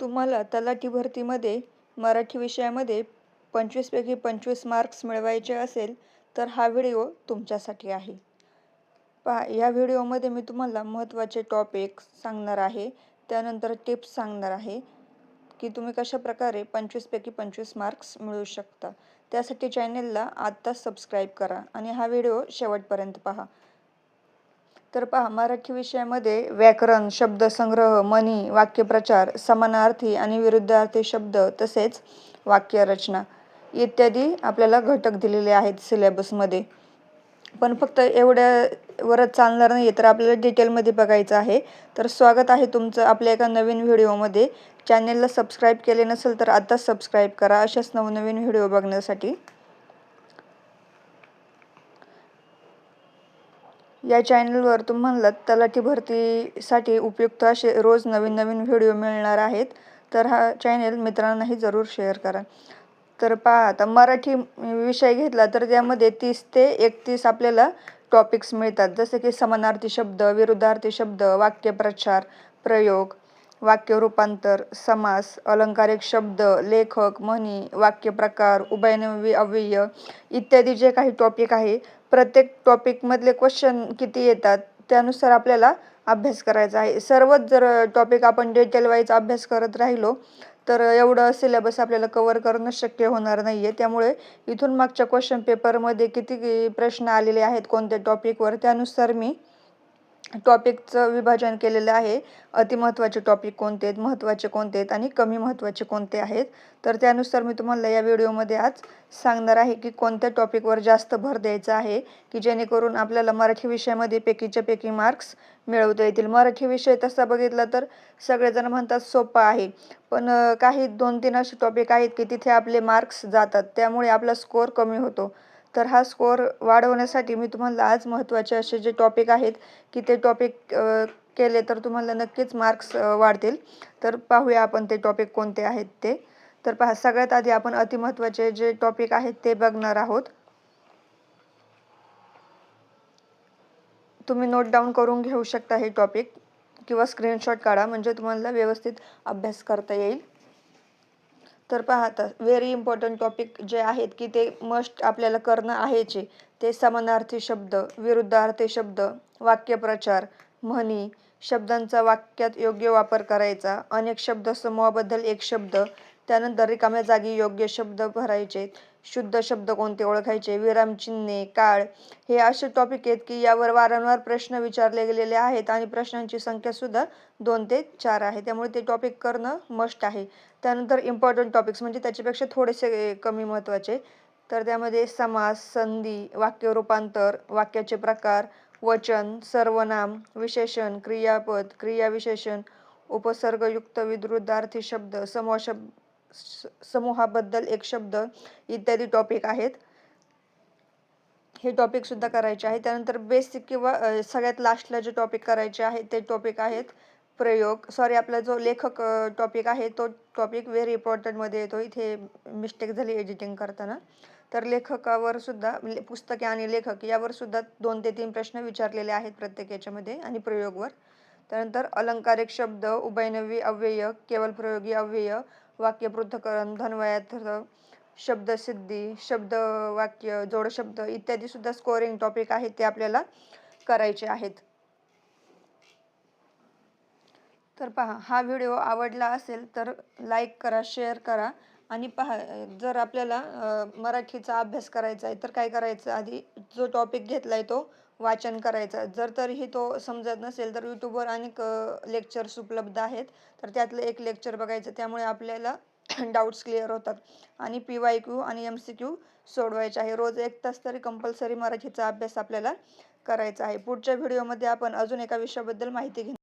तुम्हाला तलाठी भरतीमध्ये मराठी विषयामध्ये पंचवीसपैकी पंचवीस मार्क्स मिळवायचे असेल तर हा व्हिडिओ तुमच्यासाठी आहे. पहा या व्हिडिओमध्ये मी तुम्हाला महत्त्वाचे टॉपिक सांगणार आहे. त्यानंतर टिप्स सांगणार आहे की तुम्ही कशा प्रकारे पंचवीसपैकी पंचवीस मार्क्स मिळवू शकता. त्यासाठी चॅनेलला आत्ताच सबस्क्राईब करा आणि हा व्हिडिओ शेवटपर्यंत पहा. तर पहा मराठी विषयामध्ये व्याकरण शब्दसंग्रह म्हणी वाक्यप्रचार समानार्थी आणि विरुद्धार्थी शब्द तसेच वाक्यरचना इत्यादी आपल्याला घटक दिलेले आहेत सिलेबसमध्ये पण फक्त एवढ्यावरच चालणार नाही तर आपल्याला डिटेलमध्ये बघायचं आहे. तर स्वागत आहे तुमचं आपल्या एका नवीन व्हिडिओमध्ये. चॅनेलला सबस्क्राईब केले नसेल तर आत्ताच सबस्क्राईब करा अशाच नवनवीन व्हिडिओ बघण्यासाठी. या चॅनलवर तुम्हाला तलाठी भरतीसाठी उपयुक्त असे रोज नवीन नवीन व्हिडिओ मिळणार आहेत. तर हा चॅनल मित्रांनाही जरूर शेअर करा. तर पहा आता मराठी विषय घेतला तर त्यामध्ये तीस ते एकतीस आपल्याला टॉपिक्स मिळतात. जसे की समानार्थी शब्द विरुद्धार्थी शब्द वाक्यप्रचार प्रयोग वाक्य रूपांतर समास अलंकारिक शब्द लेखक म्हणी वाक्यप्रकार उभयनवी अव्यय इत्यादी जे काही टॉपिक आहे प्रत्येक टॉपिकमधले क्वेश्चन किती येतात त्यानुसार आपल्याला अभ्यास करायचा आहे. सर्वच जर टॉपिक आपण डिटेल वाईज अभ्यास करत राहिलो तर एवढं सिलेबस आपल्याला कवर करणं शक्य होणार नाही आहे त्यामुळे इथून मागच्या क्वेश्चन पेपरमध्ये किती प्रश्न आलेले आहेत कोणत्या टॉपिकवर त्यानुसार मी टॉपिकचं विभाजन केलेलं आहे. अतिमहत्त्वाचे टॉपिक कोणते आहेत? महत्त्वाचे कोणते आहेत? आणि कमी महत्त्वाचे कोणते आहेत? तर त्यानुसार मी तुम्हाला या व्हिडिओमध्ये आज सांगणार आहे की कोणत्या टॉपिकवर जास्त भर द्यायचा आहे की जेणेकरून आपल्याला मराठी विषयामध्ये पैकीच्या पैकी मार्क्स मिळवता येतील. मराठी विषय तसा बघितला तर सगळेजण म्हणतात सोपा आहे. पण काही दोन तीन असे टॉपिक आहेत की तिथे आपले मार्क्स जातात. त्यामुळे आपला स्कोअर कमी होतो. तर हा स्कोअर वाढवण्यासाठी मी तुम्हाला आज महत्त्वाचे असे जे टॉपिक आहेत की ते टॉपिक केले तर तुम्हाला नक्कीच मार्क्स वाढतील. तर पाहूया आपण ते टॉपिक कोणते आहेत ते. तर पहा सगळ्यात आधी आपण अतिमहत्त्वाचे जे टॉपिक आहेत ते बघणार आहोत. तुम्ही नोट डाऊन करून घेऊ शकता हे टॉपिक किंवा स्क्रीनशॉट काढा म्हणजे तुम्हाला व्यवस्थित अभ्यास करता येईल. तर पाहता व्हेरी इम्पॉर्टंट टॉपिक जे आहेत की ते मस्ट आपल्याला करणं आहेचे. ते समानार्थी शब्द विरुद्धार्थी शब्द वाक्यप्रचार म्हणी शब्दांचा वाक्यात योग्य वापर करायचा अनेक शब्द समूहाबद्दल एक शब्द त्यानंतर रिकाम्या जागी योग्य शब्द भरायचे शुद्ध शब्द कोणते ओळखायचे? विरामचिन्हे काळ हे असे टॉपिक आहेत की यावर वारंवार प्रश्न विचारले गेलेले आहेत आणि प्रश्नांची संख्या सुद्धा दोन ते चार आहे. त्यामुळे ते टॉपिक करणं मस्ट आहे. त्यानंतर इम्पॉर्टंट टॉपिक्स म्हणजे त्याच्यापेक्षा थोडेसे कमी महत्त्वाचे. तर त्यामध्ये समास संधी वाक्य रूपांतर वाक्याचे प्रकार वचन सर्वनाम विशेषण क्रियापद क्रियाविशेषण उपसर्गयुक्त विरुद्धार्थी शब्द समूह शब्द समूहाबद्दल एक शब्द इत्यादी टॉपिक आहेत. हे टॉपिक सुद्धा करायचे आहे. त्यानंतर बेसिक किंवा सगळ्यात लास्टला जे टॉपिक करायचे आहे ते टॉपिक आहेत प्रयोग. सॉरी आपला जो लेखक टॉपिक आहे तो टॉपिक व्हेरी इम्पॉर्टंटमध्ये येतो. इथे मिस्टेक झाली एडिटिंग करताना. तर लेखकावर सुद्धा म्हणजे पुस्तके आणि लेखक यावर सुद्धा दोन ते तीन प्रश्न विचारलेले आहेत प्रत्येक याच्यामध्ये आणि प्रयोगवर. त्यानंतर अलंकारिक शब्द उभयनवी अव्यय केवल प्रयोगी अव्यय वाक्य पृथ्थकरण धन्वयार्थ शब्दसिद्धी शब्द वाक्य जोडशब्द इत्यादी सुद्धा स्कोरिंग टॉपिक आहेत ते आपल्याला करायचे आहेत. तर पहा हा व्हिडिओ आवडला असेल तर लाईक करा शेअर करा. आणि पहा जर आपल्याला मराठीचा अभ्यास करायचा आहे तर काय करायचं? आधी जो टॉपिक घेतला आहे तो वाचन करायचा. जर तरीही तो समजत नसेल तर यूट्यूबवर अनेक लेक्चर्स उपलब्ध आहेत. तर त्यातलं एक लेक्चर बघायचं त्यामुळे आपल्याला डाऊट्स क्लिअर होतात. आणि पी वाय क्यू आणि एम सी क्यू सोडवायचे आहे. रोज एक तास तरी कंपल्सरी मराठीचा अभ्यास आपल्याला करायचा आहे. पुढच्या व्हिडिओमध्ये आपण अजून एका विषयाबद्दल माहिती घेऊ